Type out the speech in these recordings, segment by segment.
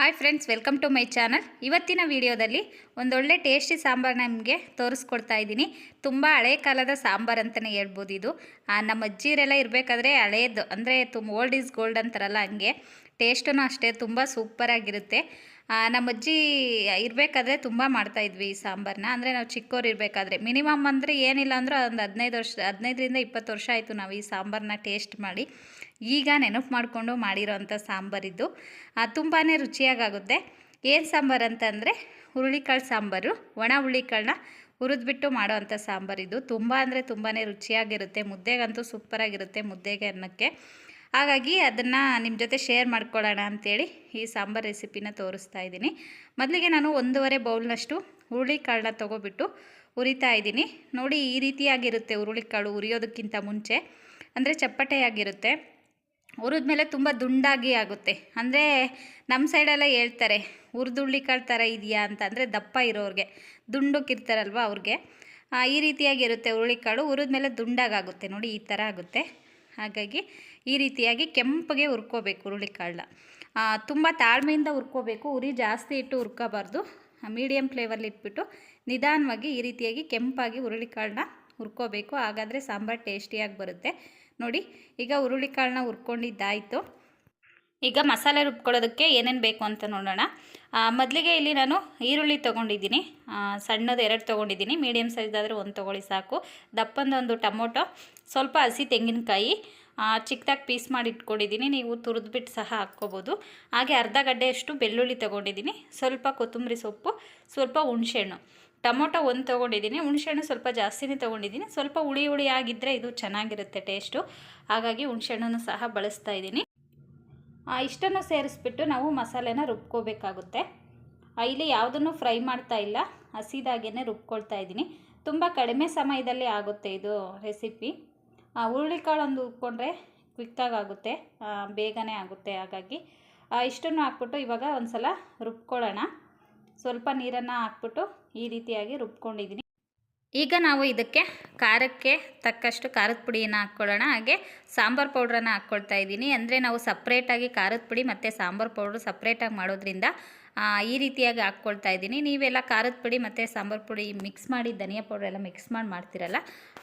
Hi friends welcome to my channel ಇವತ್ತಿನ ವಿಡಿಯೋದಲ್ಲಿ ಒಂದೊಳ್ಳೆ ಟೇಸ್ಟಿ ಸಾಂಬಾರು ನಮಗೆ ತೋರಿಸ್ಕೊಡ್ತಾ ಇದ್ದೀನಿ. ತುಂಬ ಹಳೆ ಕಾಲದ ಸಾಂಬಾರು ಅಂತಲೇ ಹೇಳ್ಬೋದು ಇದು. ನಮ್ಮ ಅಜ್ಜಿರೆಲ್ಲ ಇರಬೇಕಾದ್ರೆ ಹಳೇದು, ಅಂದರೆ ತುಂಬ ಓಲ್ಡ್ ಈಸ್ ಗೋಲ್ಡ್ ಅಂತಾರಲ್ಲ ಹಂಗೆ. ಟೇಸ್ಟೂ ಅಷ್ಟೇ, ತುಂಬ ಸೂಪರಾಗಿರುತ್ತೆ ನಮ್ಮ ಅಜ್ಜಿ ಇರಬೇಕಾದ್ರೆ ತುಂಬ ಮಾಡ್ತಾಯಿದ್ವಿ ಈ ಸಾಂಬಾರನ್ನ ಅಂದರೆ ನಾವು ಚಿಕ್ಕವ್ರು ಇರಬೇಕಾದ್ರೆ ಮಿನಿಮಮ್ ಅಂದರೆ ಏನಿಲ್ಲ ಅಂದರೂ ಒಂದು ಹದಿನೈದು ವರ್ಷ, ಹದಿನೈದರಿಂದ ಇಪ್ಪತ್ತು ವರ್ಷ ಆಯಿತು ನಾವು ಈ ಸಾಂಬಾರನ್ನ ಟೇಸ್ಟ್ ಮಾಡಿ. ಈಗ ನೆನಪು ಮಾಡಿಕೊಂಡು ಮಾಡಿರೋವಂಥ ಸಾಂಬಾರಿದ್ದು ತುಂಬಾ ರುಚಿಯಾಗುತ್ತೆ ಏನು ಸಾಂಬಾರು ಅಂತಂದರೆ ಹುರುಳಿಕಾಳು ಸಾಂಬಾರು, ಒಣ ಹುರುಳಿಕಾಳನ್ನ ಹುರಿದ್ಬಿಟ್ಟು ಮಾಡೋವಂಥ ಸಾಂಬಾರಿದ್ದು ತುಂಬ ಅಂದರೆ ತುಂಬಾ ರುಚಿಯಾಗಿರುತ್ತೆ, ಮುದ್ದೆಗಂತೂ ಸೂಪರಾಗಿರುತ್ತೆ ಮುದ್ದೆಗೆ ಅನ್ನಕ್ಕೆ. ಹಾಗಾಗಿ ಅದನ್ನು ನಿಮ್ಮ ಜೊತೆ ಶೇರ್ ಮಾಡ್ಕೊಳ್ಳೋಣ ಅಂಥೇಳಿ ಈ ಸಾಂಬಾರು ರೆಸಿಪಿನ ತೋರಿಸ್ತಾ ಇದ್ದೀನಿ. ಮೊದಲಿಗೆ ನಾನು ಒಂದೂವರೆ ಬೌಲ್ನಷ್ಟು ಹುರುಳಿಕಾಳನ್ನ ತೊಗೊಬಿಟ್ಟು ಹುರಿತಾ ಇದ್ದೀನಿ. ನೋಡಿ ಈ ರೀತಿಯಾಗಿರುತ್ತೆ ಹುರುಳಿಕಾಳು ಹುರಿಯೋದಕ್ಕಿಂತ ಮುಂಚೆ. ಅಂದರೆ ಚಪ್ಪಟೆಯಾಗಿರುತ್ತೆ. ಹುರಿದ್ಮೇಲೆ ತುಂಬ ದುಂಡಾಗಿ ಆಗುತ್ತೆ. ಅಂದರೆ ನಮ್ಮ ಸೈಡೆಲ್ಲ ಹೇಳ್ತಾರೆ ಹುರಿದುಳ್ಳಿಕಾಳು ಥರ ಇದೆಯಾ? ಅಂತ. ಅಂದರೆ ದಪ್ಪ ಇರೋರಿಗೆ. ದುಂಡಕ್ಕಿರ್ತಾರಲ್ವ ಅವ್ರಿಗೆ. ಈ ರೀತಿಯಾಗಿರುತ್ತೆ ಹುರಿದ ಮೇಲೆ ದುಂಡಾಗುತ್ತೆ ನೋಡಿ, ಈ ಥರ ಆಗುತ್ತೆ. ಹಾಗಾಗಿ ಈ ರೀತಿಯಾಗಿ ಕೆಂಪಗೆ ಹುರ್ಕೋಬೇಕು ಹುರುಳಿಕಾಳನ್ನ ತುಂಬ ತಾಳ್ಮೆಯಿಂದ ಹುರ್ಕೋಬೇಕು. ಉರಿ ಜಾಸ್ತಿ ಇಟ್ಟು ಹುರ್ಕೋಬಾರ್ದು. ಮೀಡಿಯಮ್ ಫ್ಲೇವರ್ಲಿ ಇಟ್ಬಿಟ್ಟು ನಿಧಾನವಾಗಿ ಈ ರೀತಿಯಾಗಿ ಕೆಂಪಾಗಿ ಹುರುಳಿಕಾಳನ್ನ ಹುರ್ಕೋಬೇಕು. ಹಾಗಾದರೆ ಸಾಂಬಾರು ಟೇಸ್ಟಿಯಾಗಿ ಬರುತ್ತೆ. ನೋಡಿ, ಈಗ ಹುರುಳಿಕಾಳನ್ನ ಹುರ್ಕೊಂಡಿದ್ದಾಯಿತು. ಈಗ ಮಸಾಲೆ ರುಬ್ಕೊಳ್ಳೋದಕ್ಕೆ ಏನೇನು ಬೇಕು ಅಂತ ನೋಡೋಣ. ಮೊದಲಿಗೆ ಇಲ್ಲಿ ನಾನು ಈರುಳ್ಳಿ ತೊಗೊಂಡಿದ್ದೀನಿ. ಸಣ್ಣದು ಎರಡು ತೊಗೊಂಡಿದ್ದೀನಿ. ಮೀಡಿಯಮ್ ಸೈಜ್ ಆದರೆ ಒಂದು ತೊಗೊಳ್ಳಿ ಸಾಕು. ದಪ್ಪಂದೊಂದು ಟೊಮೊಟೊ, ಸ್ವಲ್ಪ ಹಸಿ ತೆಂಗಿನಕಾಯಿ ಚಿಕ್ಕದಾಗಿ ಪೀಸ್ ಮಾಡಿ ಇಟ್ಕೊಂಡಿದ್ದೀನಿ. ನೀವು ತುರಿದ್ಬಿಟ್ಟು ಸಹ ಹಾಕ್ಕೋಬೋದು. ಹಾಗೆ ಅರ್ಧ ಗಡ್ಡೆಯಷ್ಟು ಬೆಳ್ಳುಳ್ಳಿ ತೊಗೊಂಡಿದ್ದೀನಿ. ಸ್ವಲ್ಪ ಕೊತ್ತಂಬರಿ ಸೊಪ್ಪು, ಸ್ವಲ್ಪ ಹುಣಸೆಹಣ್ಣು. ಟೊಮೊಟೊ ಒಂದು ತೊಗೊಂಡಿದ್ದೀನಿ, ಹುಣಸೆಹಣ್ಣು ಸ್ವಲ್ಪ ಜಾಸ್ತಿನೇ ತೊಗೊಂಡಿದ್ದೀನಿ. ಸ್ವಲ್ಪ ಹುಳಿ ಹುಳಿ ಆಗಿದ್ದರೆ ಇದು ಚೆನ್ನಾಗಿರುತ್ತೆ ಟೇಸ್ಟು ಹಾಗಾಗಿ ಹುಣಸೆಹಣ್ಣನ್ನು ಸಹ ಬಳಸ್ತಾ ಇದ್ದೀನಿ. ಇಷ್ಟನ್ನು ಸೇರಿಸ್ಬಿಟ್ಟು ನಾವು ಮಸಾಲೆನ ರುಬ್ಕೋಬೇಕಾಗುತ್ತೆ. ಇಲ್ಲಿ ಯಾವುದನ್ನು ಫ್ರೈ ಮಾಡ್ತಾ ಇಲ್ಲ. ಹಸಿದಾಗೇ ರುಬ್ಕೊಳ್ತಾ ಇದ್ದೀನಿ. ತುಂಬ ಕಡಿಮೆ ಸಮಯದಲ್ಲಿ ಆಗುತ್ತೆ ಇದು ರೆಸಿಪಿ. ಹುರುಳಿಕಾಳು ಒಂದು ರುಬ್ಕೊಂಡ್ರೆ ಕ್ವಿಕ್ಕಾಗಿ ಆಗುತ್ತೆ. ಬೇಗನೆ ಆಗುತ್ತೆ ಹಾಗಾಗಿ. ಇಷ್ಟನ್ನು ಹಾಕ್ಬಿಟ್ಟು ಇವಾಗ ಒಂದು ಸಲ ರುಬ್ಕೊಳ್ಳೋಣ. ಸ್ವಲ್ಪ ನೀರನ್ನು ಹಾಕ್ಬಿಟ್ಟು ಈ ರೀತಿಯಾಗಿ ರುಬ್ಕೊಂಡಿದ್ದೀನಿ. ಈಗ ನಾವು ಇದಕ್ಕೆ ಖಾರಕ್ಕೆ ತಕ್ಕಷ್ಟು ಖಾರದ ಪುಡಿಯನ್ನು ಹಾಕ್ಕೊಳ್ಳೋಣ. ಹಾಗೆ ಸಾಂಬಾರು ಪೌಡ್ರನ್ನು ಹಾಕ್ಕೊಳ್ತಾ ಇದ್ದೀನಿ. ಅಂದರೆ ನಾವು ಸಪ್ರೇಟಾಗಿ ಖಾರದ ಪುಡಿ ಮತ್ತು ಸಾಂಬಾರು ಪೌಡ್ರ್ ಸಪ್ರೇಟಾಗಿ ಮಾಡೋದ್ರಿಂದ ಈ ರೀತಿಯಾಗಿ ಹಾಕ್ಕೊಳ್ತಾ ಇದ್ದೀನಿ. ನೀವೆಲ್ಲ ಖಾರದ ಪುಡಿ ಮತ್ತು ಸಾಂಬಾರು ಪುಡಿ ಮಿಕ್ಸ್ ಮಾಡಿ, ಧನಿಯಾ ಪೌಡ್ರ್ ಎಲ್ಲ ಮಿಕ್ಸ್ ಮಾಡಿ ಮಾಡ್ತೀರಲ್ಲ,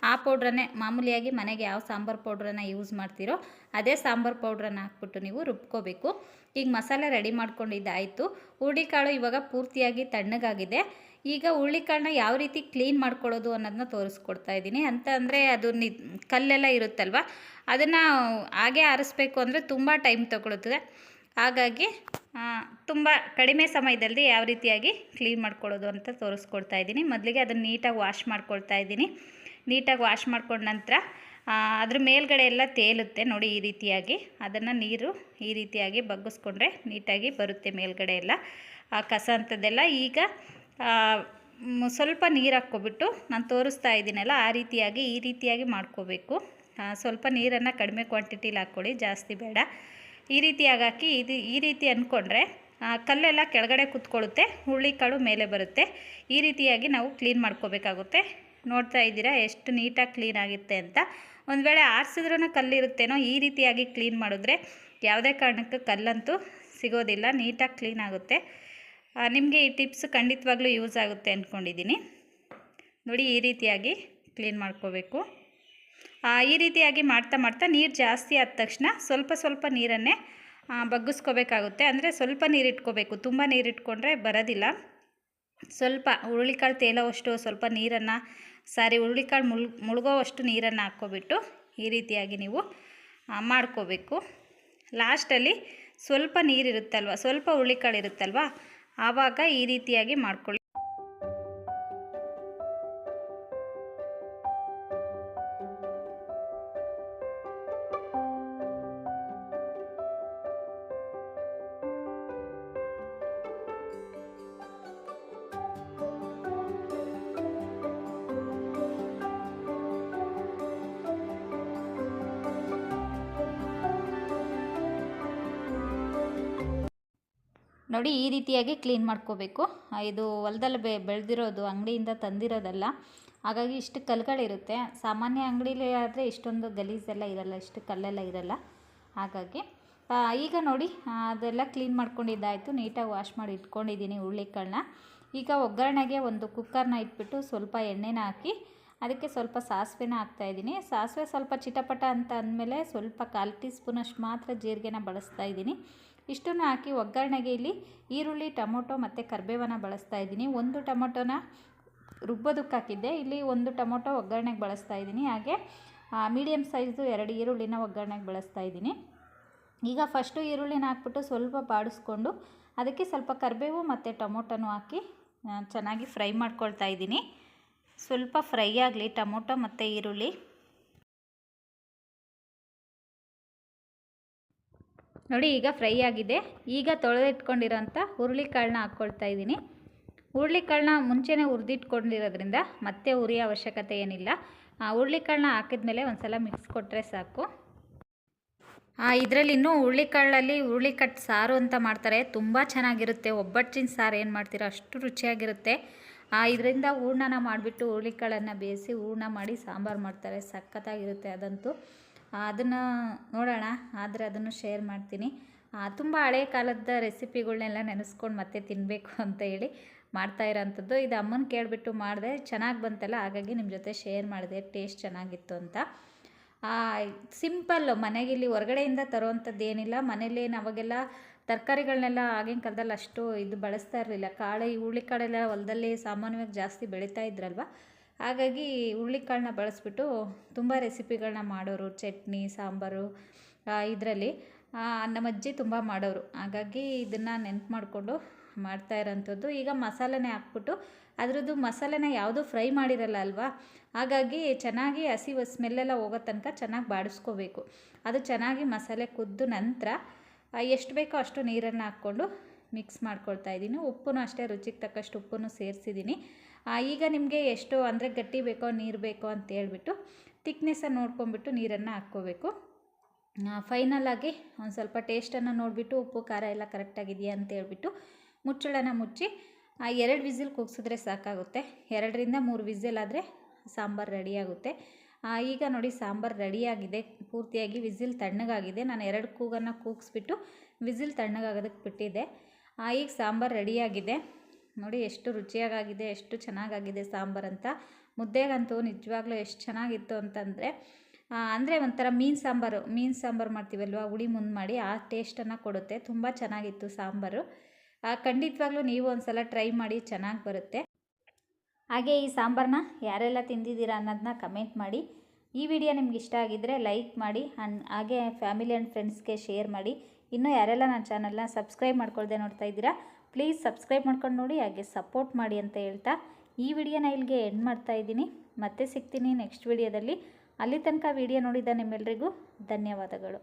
ಆ ಪೌಡ್ರನ್ನೇ ಮಾಮೂಲಿಯಾಗಿ ಮನೆಗೆ ಯಾವ ಸಾಂಬಾರು ಪೌಡ್ರನ್ನು ಯೂಸ್ ಮಾಡ್ತೀರೋ, ಅದೇ ಸಾಂಬಾರು ಪೌಡ್ರನ್ನು ಹಾಕ್ಬಿಟ್ಟು ನೀವು ರುಬ್ಕೋಬೇಕು. ಈಗ ಮಸಾಲೆ ರೆಡಿ ಮಾಡ್ಕೊಂಡಿದ್ದಾಯಿತು. ಹುರುಳಿಕಾಳು ಇವಾಗ ಪೂರ್ತಿಯಾಗಿ ತಣ್ಣಗಾಗಿದೆ. ಈಗ ಹುರುಳಿಕಾಳನ್ನ ಯಾವ ರೀತಿ ಕ್ಲೀನ್ ಮಾಡ್ಕೊಳ್ಳೋದು ಅನ್ನೋದನ್ನ ತೋರಿಸ್ಕೊಡ್ತಾ ಇದ್ದೀನಿ. ಅಂತ ಅಂದರೆ ಅದು ನಿ, ಕಲ್ಲೆಲ್ಲ ಇರುತ್ತಲ್ವ? ಅದನ್ನು ಹಾಗೆ ಆರಿಸ್ಬೇಕು ಅಂದರೆ ತುಂಬ ಟೈಮ್ ತೊಗೊಳುತ್ತದೆ. ಹಾಗಾಗಿ ತುಂಬ ಕಡಿಮೆ ಸಮಯದಲ್ಲಿ ಯಾವ ರೀತಿಯಾಗಿ ಕ್ಲೀನ್ ಮಾಡ್ಕೊಳ್ಳೋದು ಅಂತ ತೋರಿಸ್ಕೊಡ್ತಾ ಇದ್ದೀನಿ. ಮೊದಲಿಗೆ ಅದನ್ನು ನೀಟಾಗಿ ವಾಶ್ ಮಾಡ್ಕೊಳ್ತಾ ಇದ್ದೀನಿ. ನೀಟಾಗಿ ವಾಶ್ ಮಾಡ್ಕೊಂಡ ನಂತರ ಅದ್ರ ಮೇಲ್ಗಡೆ ಎಲ್ಲ ತೇಲುತ್ತೆ ನೋಡಿ ಈ ರೀತಿಯಾಗಿ. ಅದನ್ನು ನೀರು ಈ ರೀತಿಯಾಗಿ ಬಗ್ಗಿಸ್ಕೊಂಡ್ರೆ ನೀಟಾಗಿ ಬರುತ್ತೆ ಮೇಲ್ಗಡೆ ಎಲ್ಲ. ಆ ಕಸ ಅಂಥದ್ದೆಲ್ಲ ಈಗ ಸ್ವಲ್ಪ ನೀರು ಹಾಕ್ಕೊಬಿಟ್ಟು ನಾನು ತೋರಿಸ್ತಾ ಇದ್ದೀನಲ್ಲ, ಆ ರೀತಿಯಾಗಿ ಈ ರೀತಿಯಾಗಿ ಮಾಡ್ಕೋಬೇಕು. ಸ್ವಲ್ಪ ನೀರನ್ನು ಕಡಿಮೆ ಕ್ವಾಂಟಿಟಿಲಿ ಹಾಕ್ಕೊಳ್ಳಿ, ಜಾಸ್ತಿ ಬೇಡ. ಈ ರೀತಿಯಾಗಿ ಹಾಕಿ ಇದು ಈ ರೀತಿ ಅಂದ್ಕೊಂಡ್ರೆ ಕಲ್ಲೆಲ್ಲ ಕೆಳಗಡೆ ಕುತ್ಕೊಳ್ಳುತ್ತೆ, ಹುರುಳಿಕಾಳು ಮೇಲೆ ಬರುತ್ತೆ. ಈ ರೀತಿಯಾಗಿ ನಾವು ಕ್ಲೀನ್ ಮಾಡ್ಕೋಬೇಕಾಗುತ್ತೆ. ನೋಡ್ತಾ ಇದ್ದೀರಾ? ಎಷ್ಟು ನೀಟಾಗಿ ಕ್ಲೀನ್ ಆಗುತ್ತೆ ಅಂತ. ಒಂದು ವೇಳೆ ಆರಿಸಿದ್ರೂ ಕಲ್ಲಿರುತ್ತೇನೋ, ಈ ರೀತಿಯಾಗಿ ಕ್ಲೀನ್ ಮಾಡಿದ್ರೆ ಯಾವುದೇ ಕಾರಣಕ್ಕೂ ಕಲ್ಲಂತೂ ಸಿಗೋದಿಲ್ಲ, ನೀಟಾಗಿ ಕ್ಲೀನ್ ಆಗುತ್ತೆ. ನಿಮಗೆ ಈ ಟಿಪ್ಸ್ ಖಂಡಿತವಾಗ್ಲೂ ಯೂಸ್ ಆಗುತ್ತೆ ಅಂದ್ಕೊಂಡಿದ್ದೀನಿ ನೋಡಿ, ಈ ರೀತಿಯಾಗಿ ಕ್ಲೀನ್ ಮಾಡ್ಕೋಬೇಕು. ಈ ರೀತಿಯಾಗಿ ಮಾಡ್ತಾ ಮಾಡ್ತಾ ನೀರು ಜಾಸ್ತಿ ಆದ ತಕ್ಷಣ ಸ್ವಲ್ಪ ಸ್ವಲ್ಪ ನೀರನ್ನೇ ಬಗ್ಗಿಸ್ಕೋಬೇಕಾಗುತ್ತೆ. ಅಂದರೆ ಸ್ವಲ್ಪ ನೀರು ಇಟ್ಕೋಬೇಕು ತುಂಬ ನೀರು ಇಟ್ಕೊಂಡ್ರೆ ಬರೋದಿಲ್ಲ. ಸ್ವಲ್ಪ ಹುರುಳಿಕಾಳು ತೇಲೋವಷ್ಟು ಸ್ವಲ್ಪ ನೀರನ್ನು ಸಾರಿ ಹುರುಳಿಕಾಳು ಮುಳ್ ಮುಳುಗೋವಷ್ಟು ನೀರನ್ನು ಹಾಕ್ಕೊಬಿಟ್ಟು ಈ ರೀತಿಯಾಗಿ ನೀವು ಮಾಡ್ಕೋಬೇಕು. ಲಾಸ್ಟಲ್ಲಿ ಸ್ವಲ್ಪ ನೀರಿರುತ್ತಲ್ವ, ಸ್ವಲ್ಪ ಹುರುಳಿಕಾಳು ಇರುತ್ತಲ್ವ, ಆವಾಗ ಈ ರೀತಿಯಾಗಿ ಮಾಡ್ಕೊಳ್ಳಿ. ನೋಡಿ ಈ ರೀತಿಯಾಗಿ ಕ್ಲೀನ್ ಮಾಡ್ಕೋಬೇಕು. ಇದು ಹೊಲದಲ್ಲಿ ಬೆ ಬೆಳೆದಿರೋದು, ಅಂಗಡಿಯಿಂದ ತಂದಿರೋದಲ್ಲ. ಹಾಗಾಗಿ ಇಷ್ಟು ಕಲ್ಗಳಿರುತ್ತೆ ಸಾಮಾನ್ಯ ಅಂಗಡೀಲಿ ಆದರೆ ಇಷ್ಟೊಂದು ಗಲೀಜೆಲ್ಲ ಇರಲ್ಲ, ಇಷ್ಟು ಕಲ್ಲೆಲ್ಲ ಇರಲ್ಲ. ಹಾಗಾಗಿ ಈಗ ನೋಡಿ ಅದೆಲ್ಲ ಕ್ಲೀನ್ ಮಾಡ್ಕೊಂಡಿದ್ದಾಯಿತು. ನೀಟಾಗಿ ವಾಶ್ ಮಾಡಿ ಇಟ್ಕೊಂಡಿದ್ದೀನಿ ಹುರುಳಿಕಾಳನ್ನ. ಈಗ ಒಗ್ಗರಣೆಗೆ ಒಂದು ಕುಕ್ಕರ್ನ ಇಟ್ಬಿಟ್ಟು ಸ್ವಲ್ಪ ಎಣ್ಣೆನ ಹಾಕಿ, ಅದಕ್ಕೆ ಸ್ವಲ್ಪ ಸಾಸಿವೆನ ಹಾಕ್ತಾಯಿದ್ದೀನಿ ಸಾಸಿವೆ ಸ್ವಲ್ಪ ಚಿಟಪಟ ಅಂತ ಅಂದಮೇಲೆ ಸ್ವಲ್ಪ ಕಾಲು ಟೀ ಸ್ಪೂನಷ್ಟು ಮಾತ್ರ ಜೀರಿಗೆನ ಬಳಸ್ತಾ ಇದ್ದೀನಿ. ಇಷ್ಟನ್ನು ಹಾಕಿ ಒಗ್ಗರಣೆಗೆ ಇಲ್ಲಿ ಈರುಳ್ಳಿ, ಟೊಮೊಟೊ ಮತ್ತು ಕರ್ಬೇವನ್ನು ಬಳಸ್ತಾ ಇದ್ದೀನಿ. ಒಂದು ಟೊಮೊಟೊನ ರುಬ್ಬೋದಕ್ಕೆ ಹಾಕಿದ್ದೆ. ಇಲ್ಲಿ ಒಂದು ಟೊಮೊಟೊ ಒಗ್ಗರಣೆಗೆ ಬಳಸ್ತಾ ಇದ್ದೀನಿ. ಹಾಗೆ ಮೀಡಿಯಮ್ ಸೈಜ್ದು ಎರಡು ಈರುಳ್ಳಿನ ಒಗ್ಗರಣೆಗೆ ಬಳಸ್ತಾ ಇದ್ದೀನಿ. ಈಗ ಫಸ್ಟು ಈರುಳ್ಳಿನ ಹಾಕ್ಬಿಟ್ಟು ಸ್ವಲ್ಪ ಬಾಡಿಸ್ಕೊಂಡು ಅದಕ್ಕೆ ಸ್ವಲ್ಪ ಕರಿಬೇವು ಮತ್ತು ಟೊಮೊಟೊನೂ ಹಾಕಿ ಚೆನ್ನಾಗಿ ಫ್ರೈ ಮಾಡ್ಕೊಳ್ತಾ ಇದ್ದೀನಿ. ಸ್ವಲ್ಪ ಫ್ರೈ ಆಗಲಿ, ಟೊಮೊಟೊ ಮತ್ತು ಈರುಳ್ಳಿ. ನೋಡಿ, ಈಗ ಫ್ರೈ ಆಗಿದೆ. ಈಗ ತೊಳೆದಿಟ್ಕೊಂಡಿರೋಂಥ ಹುರುಳಿಕಾಳನ್ನ ಹಾಕ್ಕೊಳ್ತಾ ಇದ್ದೀನಿ. ಹುರುಳಿಕಾಳನ್ನ ಮುಂಚೆನೇ ಹುರಿದಿಟ್ಕೊಂಡಿರೋದ್ರಿಂದ ಮತ್ತೆ ಉರಿಯೋ ಅವಶ್ಯಕತೆ ಏನಿಲ್ಲ. ಆ ಹುರುಳಿಕಾಳನ್ನ ಹಾಕಿದ್ಮೇಲೆ ಒಂದು ಸಲ ಮಿಕ್ಸ್ ಕೊಟ್ಟರೆ ಸಾಕು ಇದರಲ್ಲಿ ಇನ್ನೂ ಹುರುಳಿಕಾಳಲ್ಲಿ ಹುರುಳಿಕಟ್ಟು ಸಾರು ಅಂತ ಮಾಡ್ತಾರೆ. ತುಂಬ ಚೆನ್ನಾಗಿರುತ್ತೆ. ಒಬ್ಬಟ್ಟಿನ ಸಾರು ಏನು ಮಾಡ್ತೀರೋ ಅಷ್ಟು ರುಚಿಯಾಗಿರುತ್ತೆ. ಇದರಿಂದ ಹೂರ್ಣನ ಮಾಡಿಬಿಟ್ಟು ಹುರುಳಿಕಾಳನ್ನು ಬೇಯಿಸಿ ಹೂರ್ಣ ಮಾಡಿ ಸಾಂಬಾರು ಮಾಡ್ತಾರೆ. ಸಖತ್ತಾಗಿರುತ್ತೆ ಅದಂತೂ. ಅದನ್ನು ನೋಡೋಣ, ಆದರೆ ಅದನ್ನು ಶೇರ್ ಮಾಡ್ತೀನಿ. ತುಂಬ ಹಳೆ ಕಾಲದ ರೆಸಿಪಿಗಳನ್ನೆಲ್ಲ ನೆನೆಸ್ಕೊಂಡು ಮತ್ತೆ ತಿನ್ನಬೇಕು ಅಂತ ಹೇಳಿ ಮಾಡ್ತಾ ಇರೋಂಥದ್ದು. ಇದು ಅಮ್ಮನ ಕೇಳಿಬಿಟ್ಟು ಮಾಡಿದೆ, ಚೆನ್ನಾಗಿ ಬಂತಲ್ಲ, ಹಾಗಾಗಿ ನಿಮ್ಮ ಜೊತೆ ಶೇರ್ ಮಾಡಿದೆ ಟೇಸ್ಟ್ ಚೆನ್ನಾಗಿತ್ತು ಅಂತ. ಸಿಂಪಲ್ಲು ಮನೆಗೆ ಇಲ್ಲಿ ಹೊರಗಡೆಯಿಂದ ತರೋವಂಥದ್ದು ಏನಿಲ್ಲ. ಮನೇಲಿ ಅವಾಗೆಲ್ಲ ತರಕಾರಿಗಳನ್ನೆಲ್ಲ ಆಗಿನ ಕಾಲದಲ್ಲಿ ಅಷ್ಟು ಇದು ಬಳಸ್ತಾ ಇರಲಿಲ್ಲ. ಕಾಳು ಈ ಹುರುಳಿಕಾಳೆಲ್ಲ ಹೊಲದಲ್ಲಿ ಸಾಮಾನ್ಯವಾಗಿ ಜಾಸ್ತಿ ಬೆಳೀತಾ ಇದ್ರಲ್ವ? ಹಾಗಾಗಿ ಹುರುಳಿಕಾಳನ್ನ ಬಳಸಿಬಿಟ್ಟು ತುಂಬ ರೆಸಿಪಿಗಳನ್ನ ಮಾಡೋರು, ಚಟ್ನಿ, ಸಾಂಬಾರು ಇದರಲ್ಲಿ ನಮ್ಮ ಅಜ್ಜಿ ತುಂಬ ಮಾಡೋರು. ಹಾಗಾಗಿ ಇದನ್ನು ನೆನ್ಪು ಮಾಡಿಕೊಂಡು ಮಾಡ್ತಾ ಇರೋಂಥದ್ದು. ಈಗ ಮಸಾಲೆನೇ ಹಾಕ್ಬಿಟ್ಟು ಅದರದ್ದು ಮಸಾಲೆನ ಯಾವುದೂ ಫ್ರೈ ಮಾಡಿರಲ್ಲ ಅಲ್ವಾ? ಹಾಗಾಗಿ ಚೆನ್ನಾಗಿ ಹಸಿ ಸ್ಮೆಲ್ಲೆಲ್ಲ ಹೋಗೋ ತನಕ ಚೆನ್ನಾಗಿ ಬಾಡಿಸ್ಕೋಬೇಕು. ಅದು ಚೆನ್ನಾಗಿ ಮಸಾಲೆ ಕುದ್ದು ನಂತರ ಎಷ್ಟು ಬೇಕೋ ಅಷ್ಟು ನೀರನ್ನು ಹಾಕ್ಕೊಂಡು ಮಿಕ್ಸ್ ಮಾಡ್ಕೊಳ್ತಾ ಇದ್ದೀನಿ. ಉಪ್ಪು ಅಷ್ಟೇ ರುಚಿಗೆ ತಕ್ಕಷ್ಟು ಉಪ್ಪನ್ನು ಸೇರಿಸಿದ್ದೀನಿ. ಈಗ ನಿಮಗೆ ಎಷ್ಟು ಅಂದರೆ ಗಟ್ಟಿ ಬೇಕೋ ನೀರು ಬೇಕೋ ಅಂತ ಹೇಳ್ಬಿಟ್ಟು ತಿಕ್ನೆಸ್ಸನ್ನು ನೋಡ್ಕೊಂಬಿಟ್ಟು ನೀರನ್ನು ಹಾಕ್ಕೋಬೇಕು. ಫೈನಲ್ ಆಗಿ ಒಂದು ಸ್ವಲ್ಪ ಟೇಸ್ಟನ್ನು ನೋಡಿಬಿಟ್ಟು ಉಪ್ಪು, ಖಾರ ಎಲ್ಲ ಕರೆಕ್ಟಾಗಿದೆಯಾ ಅಂತ ಹೇಳ್ಬಿಟ್ಟು ಮುಚ್ಚಳನ ಮುಚ್ಚಿ ಎರಡು ವಿಸಿಲ್ ಕೂಗಿಸಿದ್ರೆ ಸಾಕಾಗುತ್ತೆ. ಎರಡರಿಂದ ಮೂರು ವಿಸಿಲ್ ಆದರೆ ಸಾಂಬಾರು ರೆಡಿಯಾಗುತ್ತೆ ಈಗ ನೋಡಿ ಸಾಂಬಾರು ರೆಡಿಯಾಗಿದೆ ಪೂರ್ತಿಯಾಗಿ ವಿಸಿಲ್ ತಣ್ಣಗಾಗಿದೆ. ನಾನು ಎರಡು ಕೂಗನ್ನು ಕೂಗಿಸ್ಬಿಟ್ಟು ವಿಸಿಲ್ ತಣ್ಣಗಾಗೋದಕ್ಕೆ ಬಿಟ್ಟಿದ್ದೆ. ಈಗ ಸಾಂಬಾರು ರೆಡಿಯಾಗಿದೆ ನೋಡಿ ಎಷ್ಟು ರುಚಿಯಾಗಾಗಿದೆ, ಎಷ್ಟು ಚೆನ್ನಾಗಾಗಿದೆ ಸಾಂಬಾರು ಅಂತ. ಮುದ್ದೆಗಂತೂ ನಿಜವಾಗ್ಲೂ ಎಷ್ಟು ಚೆನ್ನಾಗಿತ್ತು ಅಂತಂದರೆ ಅಂದರೆ ಒಂಥರ ಮೀನು ಸಾಂಬಾರು ಮೀನು ಸಾಂಬಾರು ಮಾಡ್ತೀವಲ್ವ, ಹುಳಿ ಮುಂದೆ ಮಾಡಿ ಆ ಟೇಸ್ಟನ್ನು ಕೊಡುತ್ತೆ. ತುಂಬ ಚೆನ್ನಾಗಿತ್ತು ಸಾಂಬಾರು. ಖಂಡಿತವಾಗ್ಲೂ ನೀವು ಒಂದು ಸಲ ಟ್ರೈ ಮಾಡಿ ಚೆನ್ನಾಗಿ ಬರುತ್ತೆ. ಹಾಗೆ ಈ ಸಾಂಬಾರನ್ನ ಯಾರೆಲ್ಲ ತಿಂದಿದ್ದೀರಾ ಅನ್ನೋದನ್ನ ಕಮೆಂಟ್ ಮಾಡಿ. ಈ ವಿಡಿಯೋ ನಿಮ್ಗೆ ಇಷ್ಟ ಆಗಿದ್ದರೆ ಲೈಕ್ ಮಾಡಿ ಆ್ಯಂಡ್ ಹಾಗೆ ಫ್ಯಾಮಿಲಿ ಆ್ಯಂಡ್ ಫ್ರೆಂಡ್ಸ್ಗೆ ಶೇರ್ ಮಾಡಿ. ಇನ್ನೂ ಯಾರೆಲ್ಲ ನನ್ನ ಚಾನಲ್ನ ಸಬ್ಸ್ಕ್ರೈಬ್ ಮಾಡ್ಕೊಳ್ದೆ ನೋಡ್ತಾ ಇದ್ದೀರಾ ಪ್ಲೀಸ್ ಸಬ್ಸ್ಕ್ರೈಬ್ ಮಾಡ್ಕೊಂಡು ನೋಡಿ, ಹಾಗೆ ಸಪೋರ್ಟ್ ಮಾಡಿ ಅಂತ ಹೇಳ್ತಾ ಈ ವಿಡಿಯೋನ ಇಲ್ಲಿಗೆ ಎಂಡ್ ಮಾಡ್ತಾ ಇದ್ದೀನಿ. ಮತ್ತೆ ಸಿಗ್ತೀನಿ ನೆಕ್ಸ್ಟ್ ವಿಡಿಯೋದಲ್ಲಿ. ಅಲ್ಲಿ ತನಕ ವಿಡಿಯೋ ನೋಡಿದ ನಿಮ್ಮೆಲ್ಲರಿಗೂ ಧನ್ಯವಾದಗಳು.